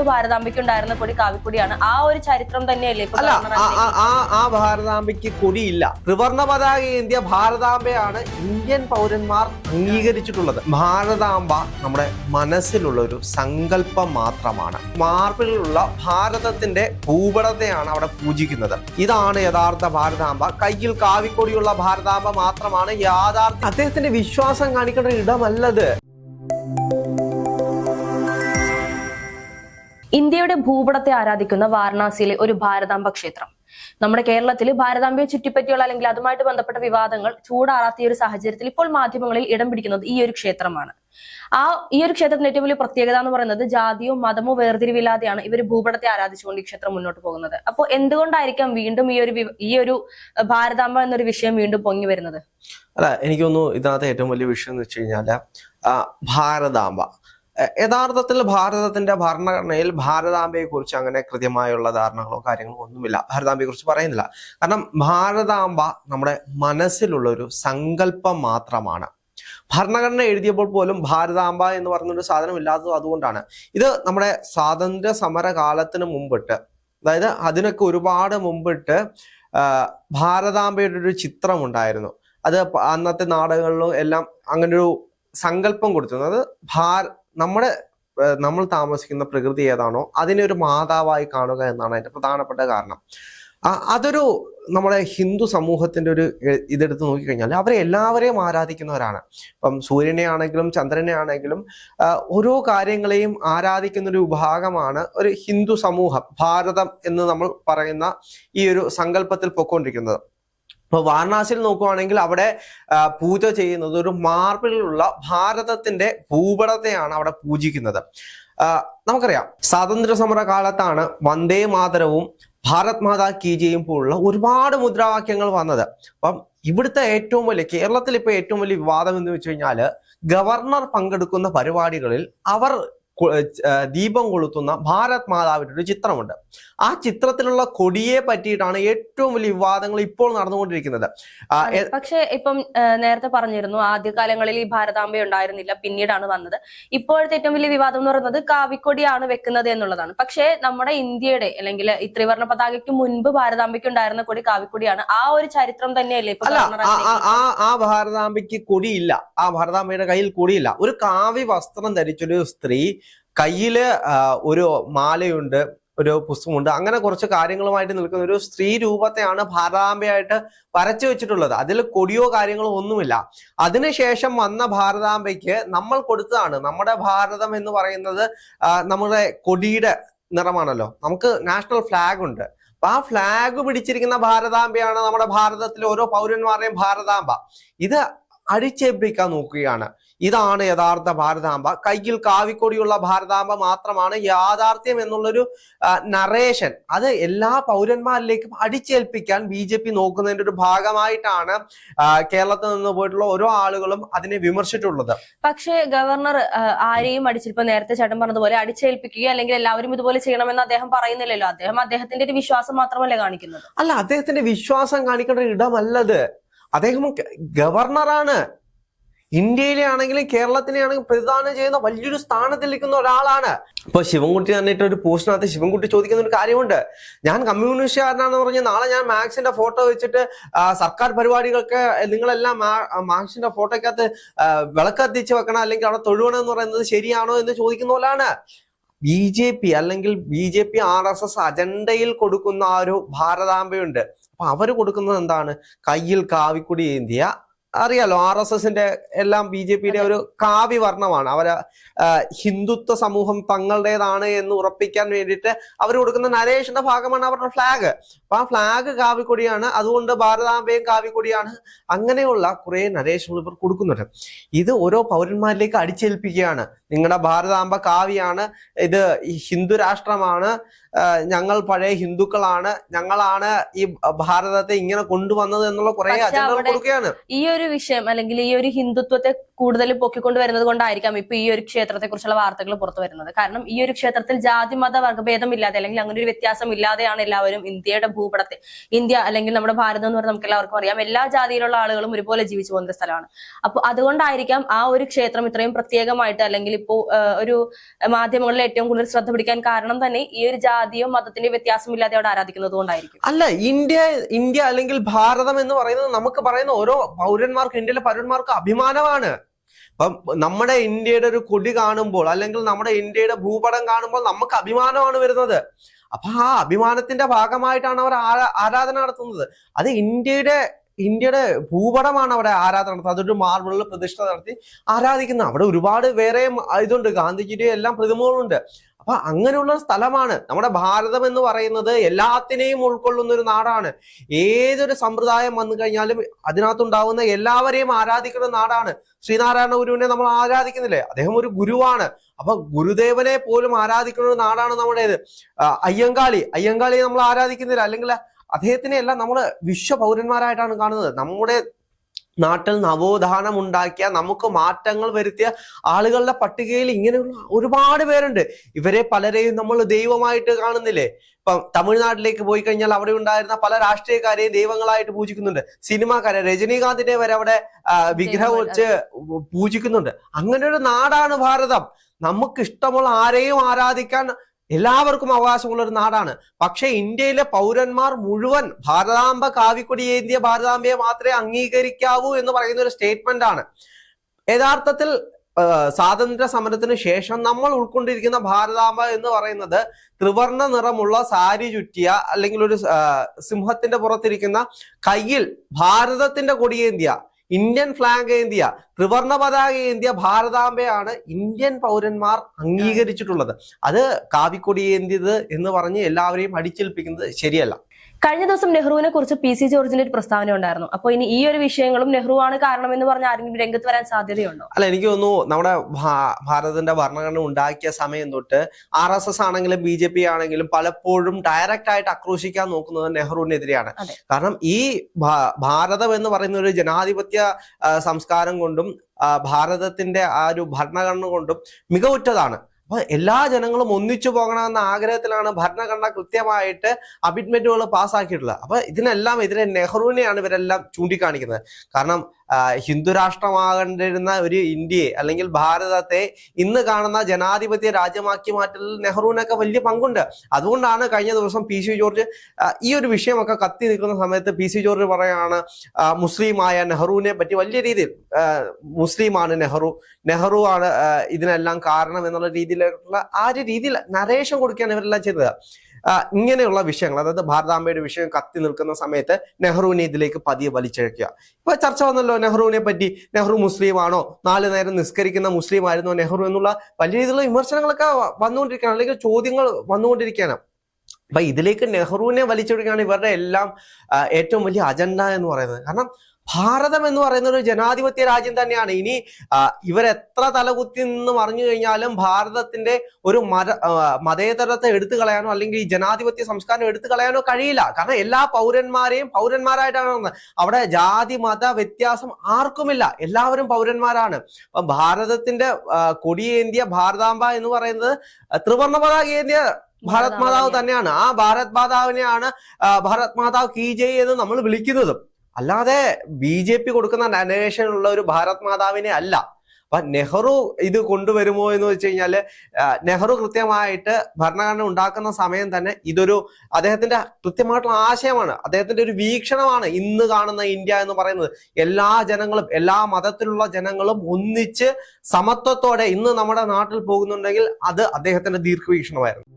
മുൻപ് ഭാരതാംബയ്ക്ക് ഉണ്ടായിരുന്ന കൊടി കാവിക്കൊടിയാണ്. ആ ഒരു ചരിത്രം തന്നെയല്ലേ അല്ല ആ ഭാരതാംബയ്ക്ക് കൊടിയില്ല. ത്രിവർണ പതാക ഏന്തിയ ഭാരതാംബയാണ് ഇന്ത്യൻ പൗരന്മാർ അംഗീകരിച്ചിട്ടുള്ളത്. ഭാരതാംബ നമ്മുടെ മനസ്സിലുള്ള ഒരു സങ്കല്പം മാത്രമാണ്. മാർബിളിലുള്ള ഭാരതത്തിന്റെ ഭൂപടത്തെയാണ് അവിടെ പൂജിക്കുന്നത്. ഇതാണ് യഥാർത്ഥ ഭാരതാംബ. കയ്യിൽ കാവിക്കൊടിയുള്ള ഭാരതാംബ മാത്രമാണ് യാഥാർത്ഥ്യം അദ്ദേഹത്തിന്റെ വിശ്വാസം കാണിക്കേണ്ട ഇടമല്ലത്. ഇന്ത്യയുടെ ഭൂപടത്തെ ആരാധിക്കുന്ന വാരണാസിയിലെ ഒരു ഭാരതാംബ ക്ഷേത്രം. നമ്മുടെ കേരളത്തിൽ ഭാരതാംബയെ ചുറ്റിപ്പറ്റിയുള്ള അല്ലെങ്കിൽ അതുമായിട്ട് ബന്ധപ്പെട്ട വിവാദങ്ങൾ ചൂടാറാത്തിയ ഒരു സാഹചര്യത്തിൽ ഇപ്പോൾ മാധ്യമങ്ങളിൽ ഇടം പിടിക്കുന്നത് ഈ ഒരു ക്ഷേത്രമാണ്. ആ ഈ ഒരു ക്ഷേത്രത്തിന്റെ ഏറ്റവും വലിയ പ്രത്യേകത എന്ന് പറയുന്നത് ജാതിയോ മതമോ വേർതിരിവില്ലാതെയാണ് ഇവർ ഭൂപടത്തെ ആരാധിച്ചുകൊണ്ട് ഈ ക്ഷേത്രം മുന്നോട്ട് പോകുന്നത്. അപ്പോൾ എന്തുകൊണ്ടായിരിക്കാം വീണ്ടും ഈ ഒരു ഈ ഒരു ഭാരതാംബ എന്നൊരു വിഷയം വീണ്ടും പൊങ്ങി വരുന്നത്? അല്ല എനിക്കൊന്നു ഇതിനകത്ത് ഏറ്റവും വലിയ വിഷയം എന്ന് വെച്ച് കഴിഞ്ഞാൽ ഭാരതാംബ. യഥാർത്ഥത്തിൽ ഭാരതത്തിന്റെ ഭരണഘടനയിൽ ഭാരതാംബയെ കുറിച്ച് അങ്ങനെ കൃത്യമായുള്ള ധാരണകളോ കാര്യങ്ങളോ ഒന്നുമില്ല. ഭാരതാംബയെ കുറിച്ച് പറയുന്നില്ല. കാരണം ഭാരതാംബ നമ്മുടെ മനസ്സിലുള്ള ഒരു സങ്കല്പം മാത്രമാണ്. ഭരണഘടന എഴുതിയപ്പോൾ പോലും ഭാരതാംബ എന്ന് പറഞ്ഞൊരു സാധനം ഇല്ലാത്തത് അതുകൊണ്ടാണ്. ഇത് നമ്മുടെ സ്വാതന്ത്ര്യ സമര കാലത്തിന് മുമ്പിട്ട് അതായത് അതിനൊക്കെ ഒരുപാട് മുമ്പിട്ട് ഭാരതാംബയുടെ ഒരു ചിത്രം ഉണ്ടായിരുന്നു അത് അന്നത്തെ നാടുകളിലും എല്ലാം അങ്ങനെ ഒരു സങ്കല്പം കൊടുത്തിരുന്നത് ഭാര നമ്മുടെ നമ്മൾ താമസിക്കുന്ന പ്രകൃതി ഏതാണോ അതിനെ ഒരു മാതാവായി കാണുക എന്നാണ് അതിന്റെ പ്രധാനപ്പെട്ട കാരണം. അതൊരു നമ്മുടെ ഹിന്ദു സമൂഹത്തിന്റെ ഒരു ഇതെടുത്ത് നോക്കിക്കഴിഞ്ഞാൽ അവരെ എല്ലാവരെയും ആരാധിക്കുന്നവരാണ്. ഇപ്പം സൂര്യനെ ആണെങ്കിലും ചന്ദ്രനെ ആണെങ്കിലും ഓരോ കാര്യങ്ങളെയും ആരാധിക്കുന്ന ഒരു വിഭാഗമാണ് ഒരു ഹിന്ദു സമൂഹം ഭാരതം എന്ന് നമ്മൾ പറയുന്ന ഈ ഒരു സങ്കല്പത്തിൽ പൊക്കോണ്ടിരിക്കുന്നത്. ഇപ്പൊ വാരണാസിയിൽ നോക്കുവാണെങ്കിൽ അവിടെ പൂജ ചെയ്യുന്നത് ഒരു മാർബിളിലുള്ള ഭാരതത്തിന്റെ ഭൂപടത്തെയാണ് അവിടെ പൂജിക്കുന്നത്. നമുക്കറിയാം സ്വാതന്ത്ര്യ സമര കാലത്താണ് വന്ദേ മാതരവും ഭാരത് മാതാ കീ പോലുള്ള ഒരുപാട് മുദ്രാവാക്യങ്ങൾ വന്നത്. അപ്പം ഇവിടുത്തെ ഏറ്റവും വലിയ കേരളത്തിൽ ഇപ്പൊ ഏറ്റവും വലിയ വിവാദം എന്ന് വെച്ച് കഴിഞ്ഞാൽ ഗവർണർ പങ്കെടുക്കുന്ന പരിപാടികളിൽ അവർ ദീപം കൊളുത്തുന്ന ഭാരത് മാതാവിന്റെ ഒരു ചിത്രമുണ്ട്. ആ ചിത്രത്തിലുള്ള കൊടിയെ പറ്റിയിട്ടാണ് ഏറ്റവും വലിയ വിവാദങ്ങൾ ഇപ്പോൾ നടന്നുകൊണ്ടിരിക്കുന്നത്. പക്ഷേ ഇപ്പം നേരത്തെ പറഞ്ഞിരുന്നു ആദ്യകാലങ്ങളിൽ ഈ ഭാരതാംബ ഉണ്ടായിരുന്നില്ല പിന്നീടാണ് വന്നത്. ഇപ്പോഴത്തെ ഏറ്റവും വലിയ വിവാദം എന്ന് പറയുന്നത് കാവിക്കൊടിയാണ് വെക്കുന്നത് എന്നുള്ളതാണ്. പക്ഷേ നമ്മുടെ ഇന്ത്യയുടെ അല്ലെങ്കിൽ ഈ ത്രിവർണ പതാകയ്ക്ക് മുൻപ് ഭാരതാംബയ്ക്ക് ഉണ്ടായിരുന്ന കൊടി കാവിക്കൊടിയാണ്. ആ ഒരു ചരിത്രം തന്നെയല്ലേ ആ ഭാരതാംബയ്ക്ക് കൊടിയില്ല. ആ ഭാരതാംബയുടെ കയ്യിൽ കൊടിയില്ല. ഒരു കാവി വസ്ത്രം ധരിച്ചൊരു സ്ത്രീ കയ്യിൽ ഒരു മാലയുണ്ട് ഒരു പുസ്തകമുണ്ട് അങ്ങനെ കുറച്ച് കാര്യങ്ങളുമായിട്ട് നിൽക്കുന്ന ഒരു സ്ത്രീ രൂപത്തെയാണ് ഭാരതാംബയായിട്ട് വരച്ചു വെച്ചിട്ടുള്ളത്. അതിൽ കൊടിയോ കാര്യങ്ങളോ ഒന്നുമില്ല. അതിനുശേഷം വന്ന ഭാരതാംബയ്ക്ക് നമ്മൾ കൊടുത്തതാണ്. നമ്മുടെ ഭാരതം എന്ന് പറയുന്നത് നമ്മുടെ കൊടിയുടെ നിറമാണല്ലോ. നമുക്ക് നാഷണൽ ഫ്ലാഗ് ഉണ്ട്. അപ്പൊ ആ ഫ്ലാഗ് പിടിച്ചിരിക്കുന്ന ഭാരതാംബയാണ് നമ്മുടെ ഭാരതത്തിലെ ഓരോ പൗരന്മാരുടെയും ഭാരതാംബ. ഇത് അടിച്ചേൽപ്പിക്കാൻ നോക്കുകയാണ്. ഇതാണ് യഥാർത്ഥ ഭാരതാംബ. കയ്യിൽ കാവിക്കൊടിയുള്ള ഭാരതാംബ മാത്രമാണ് യാഥാർത്ഥ്യം എന്നുള്ളൊരു നറേഷൻ അത് എല്ലാ പൗരന്മാരിലേക്കും അടിച്ചേൽപ്പിക്കാൻ ബി ജെ പി നോക്കുന്നതിന്റെ ഒരു ഭാഗമായിട്ടാണ് കേരളത്തിൽ നിന്ന് പോയിട്ടുള്ള ഓരോ ആളുകളും അതിനെ വിമർശിച്ചിട്ടുള്ളത്. പക്ഷേ ഗവർണർ ആരെയും അടിച്ചിപ്പോ നേരത്തെ ചേട്ടൻ പറഞ്ഞതുപോലെ അടിച്ചേൽപ്പിക്കുക അല്ലെങ്കിൽ എല്ലാവരും ഇതുപോലെ ചെയ്യണമെന്ന് അദ്ദേഹം പറയുന്നില്ലല്ലോ. അദ്ദേഹം അദ്ദേഹത്തിന്റെ ഒരു വിശ്വാസം മാത്രമല്ലേ കാണിക്കുന്നത്? അല്ല അദ്ദേഹത്തിന്റെ വിശ്വാസം കാണിക്കേണ്ട ഒരു ഇടമല്ലത് അദ്ദേഹം ഗവർണറാണ്. ഇന്ത്യയിലെ ആണെങ്കിലും കേരളത്തിലെ ആണെങ്കിലും പ്രതിദാനം ചെയ്യുന്ന വലിയൊരു സ്ഥാനത്തിൽ നിൽക്കുന്ന ഒരാളാണ്. ഇപ്പൊ ശിവൻകുട്ടി തന്നിട്ട് ഒരു പോസ്റ്റിനകത്ത് ശിവൻകുട്ടി ചോദിക്കുന്ന ഒരു കാര്യമുണ്ട്. ഞാൻ കമ്മ്യൂണിസ്റ്റുകാരനാണെന്ന് പറഞ്ഞ് നാളെ ഞാൻ മാക്സിന്റെ ഫോട്ടോ വെച്ചിട്ട് സർക്കാർ പരിപാടികൾക്ക് നിങ്ങളെല്ലാം മാക്സിന്റെ ഫോട്ടോയ്ക്കകത്ത് വിളക്കത്തിച്ച് വെക്കണം അല്ലെങ്കിൽ അവിടെ തൊഴുവണം എന്ന് പറയുന്നത് ശരിയാണോ എന്ന് ചോദിക്കുന്ന പോലാണ്. ബി ജെ പി അല്ലെങ്കിൽ B J P R S S അജണ്ടയിൽ കൊടുക്കുന്ന ആ ഒരു ഭാരതാംബയുണ്ട്. അപ്പൊ അവർ കൊടുക്കുന്നത് എന്താണ്? കയ്യിൽ കാവിക്കുടി ഏന്തിയ. അറിയാലോ ആർ എസ് എസിന്റെ എല്ലാം ബി ജെ പിയുടെ ഒരു കാവ്യ വർണമാണ് അവർ ഹിന്ദുത്വ സമൂഹം തങ്ങളുടേതാണ് എന്ന് ഉറപ്പിക്കാൻ വേണ്ടിയിട്ട് അവർ കൊടുക്കുന്ന നരേഷിന്റെ ഭാഗമാണ് അവരുടെ ഫ്ലാഗ് അപ്പൊ ആ ഫ്ലാഗ് കാവിക്കൊടിയാണ്. അതുകൊണ്ട് ഭാരതാംബയും കാവിക്കൊടിയാണ്. അങ്ങനെയുള്ള കുറെ നരേഷനുകൾ ഇവർ കൊടുക്കുന്നുണ്ട്. ഇത് ഓരോ പൗരന്മാരിലേക്ക് അടിച്ചേൽപ്പിക്കുകയാണ്. നിങ്ങളുടെ ഭാരതാംബ കാവ്യാണ്. ഇത് ഹിന്ദു രാഷ്ട്രമാണ്. ഞങ്ങൾ പഴയ ഹിന്ദുക്കളാണ്. ഞങ്ങളാണ് ഈ ഭാരതത്തെ ഇങ്ങനെ കൊണ്ടുവന്നത് എന്നുള്ള കുറെ അജണ്ടകൾ കൊടുക്കുകയാണ്. ഈ ഒരു വിഷയം അല്ലെങ്കിൽ ഈ ഒരു ഹിന്ദുത്വത്തെ കൂടുതൽ പൊക്കിക്കൊണ്ട് വരുന്നത് കൊണ്ടായിരിക്കാം ഇപ്പൊ ഈ ഒരു ക്ഷേത്രത്തെ കുറിച്ചുള്ള വാർത്തകൾ പുറത്തു വരുന്നത്. കാരണം ഈ ഒരു ക്ഷേത്രത്തിൽ ജാതി മത വർഗഭേദം ഇല്ലാതെ അല്ലെങ്കിൽ അങ്ങനെ ഒരു വ്യത്യാസം ഇല്ലാതെയാണ് എല്ലാവരും ഇന്ത്യയുടെ ഭൂപടത്തെ ഇന്ത്യ അല്ലെങ്കിൽ നമ്മുടെ ഭാരതം എന്ന് പറഞ്ഞാൽ നമുക്ക് എല്ലാവർക്കും അറിയാം. എല്ലാ ജാതിയിലുള്ള ആളുകളും ഒരുപോലെ ജീവിച്ചു പോകുന്ന സ്ഥലമാണ്. അപ്പൊ അതുകൊണ്ടായിരിക്കാം ആ ഒരു ക്ഷേത്രം ഇത്രയും പ്രത്യേകമായിട്ട് അല്ലെങ്കിൽ ഇപ്പോ ഒരു മാധ്യമങ്ങളിൽ ഏറ്റവും കൂടുതൽ ശ്രദ്ധ പിടിക്കാൻ കാരണം തന്നെ ഈ ഒരു ജാതിയോ മതത്തിന്റെ വ്യത്യാസമില്ലാതെ അവിടെ ആരാധിക്കുന്നത് കൊണ്ടായിരിക്കും. അല്ല ഇന്ത്യ ഇന്ത്യ അല്ലെങ്കിൽ ഭാരതം എന്ന് പറയുന്നത് നമുക്ക് പറയുന്ന ഓരോ പൗരന്മാർക്ക് ഇന്ത്യയിലെ പൗരന്മാർക്ക് അഭിമാനമാണ്. ഇപ്പം നമ്മുടെ ഇന്ത്യയുടെ ഒരു കൊടി കാണുമ്പോൾ അല്ലെങ്കിൽ നമ്മുടെ ഇന്ത്യയുടെ ഭൂപടം കാണുമ്പോൾ നമുക്ക് അഭിമാനമാണ് വരുന്നത്. അപ്പൊ ആ അഭിമാനത്തിന്റെ ഭാഗമായിട്ടാണ് അവർ ആരാ- ആരാധന നടത്തുന്നത്. അത് ഇന്ത്യയുടെ ഇന്ത്യയുടെ ഭൂപടമാണ് അവിടെ ആരാധന നടത്തുന്നത്. അതൊരു മാർബിളിൽ പ്രതിഷ്ഠ നടത്തി ആരാധിക്കുന്ന. അവിടെ ഒരുപാട് വേറെ ഇതുണ്ട്. ഗാന്ധിജിയുടെ എല്ലാം പ്രതിമകളുണ്ട്. അപ്പൊ അങ്ങനെയുള്ള സ്ഥലമാണ്. നമ്മുടെ ഭാരതം എന്ന് പറയുന്നത് എല്ലാത്തിനെയും ഉൾക്കൊള്ളുന്ന ഒരു നാടാണ്. ഏതൊരു സമ്പ്രദായം വന്നു കഴിഞ്ഞാലും അതിനകത്തുണ്ടാവുന്ന എല്ലാവരെയും ആരാധിക്കുന്ന നാടാണ്. ശ്രീനാരായണ ഗുരുവിനെ നമ്മൾ ആരാധിക്കുന്നില്ലേ? അദ്ദേഹം ഒരു ഗുരുവാണ്. അപ്പൊ ഗുരുദേവനെ പോലും ആരാധിക്കുന്ന ഒരു നാടാണ് നമ്മുടേത്. അയ്യങ്കാളി. അയ്യങ്കാളിയെ നമ്മൾ ആരാധിക്കുന്നില്ല. അല്ലെങ്കിൽ അദ്ദേഹത്തിനെ എല്ലാം നമ്മൾ വിശ്വപൗരന്മാരായിട്ടാണ് കാണുന്നത്. നമ്മുടെ നാട്ടിൽ നവോത്ഥാനം ഉണ്ടാക്കിയ നമുക്ക് മാറ്റങ്ങൾ വരുത്തിയ ആളുകളുടെ പട്ടികയിൽ ഇങ്ങനെയുള്ള ഒരുപാട് പേരുണ്ട്. ഇവരെ പലരെയും നമ്മൾ ദൈവമായിട്ട് കാണുന്നില്ലേ? ഇപ്പം തമിഴ്നാട്ടിലേക്ക് പോയി കഴിഞ്ഞാൽ അവിടെ ഉണ്ടായിരുന്ന പല രാഷ്ട്രീയക്കാരെയും ദൈവങ്ങളായിട്ട് പൂജിക്കുന്നുണ്ട്. സിനിമാക്കാരെ രജനീകാന്തിനെ വരെ അവിടെ വിഗ്രഹം വെച്ച് പൂജിക്കുന്നുണ്ട്. അങ്ങനെ ഒരു നാടാണ് ഭാരതം. നമുക്ക് ഇഷ്ടമുള്ള ആരെയും ആരാധിക്കാൻ എല്ലാവർക്കും അവകാശമുള്ള ഒരു നാടാണ്. പക്ഷെ ഇന്ത്യയിലെ പൗരന്മാർ മുഴുവൻ ഭാരതാംബ കാവിക്കൊടി ഏന്തിയ ഭാരതാംബയെ മാത്രമേ അംഗീകരിക്കാവൂ എന്ന് പറയുന്ന ഒരു സ്റ്റേറ്റ്മെന്റ് ആണ്. യഥാർത്ഥത്തിൽ സ്വാതന്ത്ര്യ സമരത്തിന് ശേഷം നമ്മൾ ഉൾക്കൊണ്ടിരിക്കുന്ന ഭാരതാംബ എന്ന് പറയുന്നത് ത്രിവർണ നിറമുള്ള സാരി ചുറ്റിയ അല്ലെങ്കിൽ ഒരു സിംഹത്തിന്റെ പുറത്തിരിക്കുന്ന കയ്യിൽ ഭാരതത്തിന്റെ കൊടിയേന്തിയ ഇന്ത്യൻ ഫ്ലാഗ് ഏന്തിയ ത്രിവർണ പതാക ഏന്തിയ ഭാരതാംബയാണ് ഇന്ത്യൻ പൗരന്മാർ അംഗീകരിച്ചിട്ടുള്ളത്. അത് കാവിക്കൊടി ഏന്തിയത് എന്ന് പറഞ്ഞ് എല്ലാവരെയും അടിച്ചേൽപ്പിക്കുന്നത് ശരിയല്ല. കഴിഞ്ഞ ദിവസം നെഹ്റുവിനെ കുറിച്ച് പി സി ജോർജിന്റെ ഒരു പ്രസ്താവന ഉണ്ടായിരുന്നു. അപ്പൊ ഇനി ഈ ഒരു വിഷയങ്ങളും നെഹ്റു ആണ് കാരണം എന്ന് പറഞ്ഞ ആരെങ്കിലും രംഗത്ത് വരാൻ സാധ്യതയുണ്ടോ? അല്ല എനിക്ക് തോന്നുന്നു നമ്മുടെ ഭാരതത്തിന്റെ ഭരണഘടന ഉണ്ടാക്കിയ സമയം തൊട്ട് ആർ എസ് എസ് ആണെങ്കിലും ബി ജെ പി ആണെങ്കിലും പലപ്പോഴും ഡയറക്റ്റ് ആയിട്ട് ആക്രോശിക്കാൻ നോക്കുന്നത് നെഹ്റുവിനെതിരെയാണ്. കാരണം ഈ ഭാരതം എന്ന് പറയുന്ന ഒരു ജനാധിപത്യ സംസ്കാരം കൊണ്ടും ഭാരതത്തിന്റെ ആ ഒരു ഭരണഘടന കൊണ്ടും മികവുറ്റതാണ്. അപ്പൊ എല്ലാ ജനങ്ങളും ഒന്നിച്ചു പോകണമെന്ന ആഗ്രഹത്തിലാണ് ഭരണഘടന കൃത്യമായിട്ട് അമിറ്റ്മെന്റുകൾ പാസ്സാക്കിയിട്ടുള്ളത് അപ്പോൾ ഇതിനെല്ലാം എതിരെ നെഹ്റുവിനെയാണ് ഇവരെല്ലാം ചൂണ്ടിക്കാണിക്കുന്നത്. കാരണം ഹിന്ദു രാഷ്ട്രമാകേണ്ടിരുന്ന ഒരു ഇന്ത്യയെ അല്ലെങ്കിൽ ഭാരതത്തെ ഇന്ന് കാണുന്ന ജനാധിപത്യ രാജ്യമാക്കി മാറ്റലിൽ നെഹ്റുവിനൊക്കെ വലിയ പങ്കുണ്ട്. അതുകൊണ്ടാണ് കഴിഞ്ഞ ദിവസം പി സി ജോർജ് ഈ ഒരു വിഷയമൊക്കെ കത്തി നിൽക്കുന്ന സമയത്ത് പി സി ജോർജ് പറയാണ് ആ, മുസ്ലിമായ നെഹ്റുവിനെ പറ്റി വലിയ രീതിയിൽ മുസ്ലിമാണ് നെഹ്റു. നെഹ്റു ആണ് ഇതിനെല്ലാം കാരണം എന്നുള്ള രീതിയിലുള്ള ആ ഒരു രീതിയിൽ നരേഷൻ കൊടുക്കുകയാണ് ഇവരെല്ലാം ചെയ്തത്. ഇങ്ങനെയുള്ള വിഷയങ്ങൾ അതായത് ഭാരതാംബയുടെ വിഷയം കത്തി നിൽക്കുന്ന സമയത്ത് നെഹ്റുവിനെ ഇതിലേക്ക് പതിയെ വലിച്ചഴക്കുക. ഇപ്പൊ ചർച്ച വന്നല്ലോ നെഹ്റുവിനെ പറ്റി. നെഹ്റു മുസ്ലിം ആണോ നാല് നേരം നിസ്കരിക്കുന്ന മുസ്ലിം ആയിരുന്നോ നെഹ്റു എന്നുള്ള വലിയ രീതിയിലുള്ള വിമർശനങ്ങളൊക്കെ വന്നുകൊണ്ടിരിക്കുകയാണ് അല്ലെങ്കിൽ ചോദ്യങ്ങൾ വന്നുകൊണ്ടിരിക്കുകയാണ്. അപ്പൊ ഇതിലേക്ക് നെഹ്റുവിനെ വലിച്ചെടുക്കുകയാണ് ഇവരുടെ എല്ലാം ഏറ്റവും വലിയ അജണ്ട എന്ന് പറയുന്നത്. കാരണം ഭാരതം എന്ന് പറയുന്ന ഒരു ജനാധിപത്യ രാജ്യം തന്നെയാണ്. ഇനി ഇവരെത്ര തലകുത്തി നിന്ന് മറിഞ്ഞു കഴിഞ്ഞാലും ഭാരതത്തിന്റെ ഒരു മത മതേതരത്തെ എടുത്തു കളയാനോ അല്ലെങ്കിൽ ഈ ജനാധിപത്യ സംസ്കാരം എടുത്തു കളയാനോ കഴിയില്ല. കാരണം എല്ലാ പൗരന്മാരെയും പൗരന്മാരായിട്ടാണ് അവിടെ ജാതി മത വ്യത്യാസം ആർക്കുമില്ല. എല്ലാവരും പൗരന്മാരാണ്. അപ്പൊ ഭാരതത്തിന്റെ കൊടിയേന്ത്യ ഭാരതാംബ എന്ന് പറയുന്നത് ത്രിവർണ പതാക ഏന്ത്യ ഭാരത് മാതാവ് തന്നെയാണ്. ആ ഭാരത് മാതാവിനെയാണ് ഭാരത് മാതാവ് കീ ജയ് എന്ന് നമ്മൾ വിളിക്കുന്നതും. അല്ലാതെ ബി ജെ പി കൊടുക്കുന്ന നരേഷനുള്ള ഒരു ഭാരത് മാതാവിനെ അല്ല. അപ്പൊ നെഹ്റു ഇത് കൊണ്ടുവരുമോ എന്ന് വെച്ച് കഴിഞ്ഞാൽ നെഹ്റു കൃത്യമായിട്ട് ഭരണഘടന ഉണ്ടാക്കുന്ന സമയം തന്നെ ഇതൊരു അദ്ദേഹത്തിന്റെ കൃത്യമായിട്ടുള്ള ആശയമാണ്. അദ്ദേഹത്തിന്റെ ഒരു വീക്ഷണമാണ് ഇന്ന് കാണുന്ന ഇന്ത്യ എന്ന് പറയുന്നത്. എല്ലാ ജനങ്ങളും എല്ലാ മതത്തിലുള്ള ജനങ്ങളും ഒന്നിച്ച് സമത്വത്തോടെ ഇന്ന് നമ്മുടെ നാട്ടിൽ പോകുന്നുണ്ടെങ്കിൽ അത് അദ്ദേഹത്തിന്റെ ദീർഘവീക്ഷണമായിരുന്നു.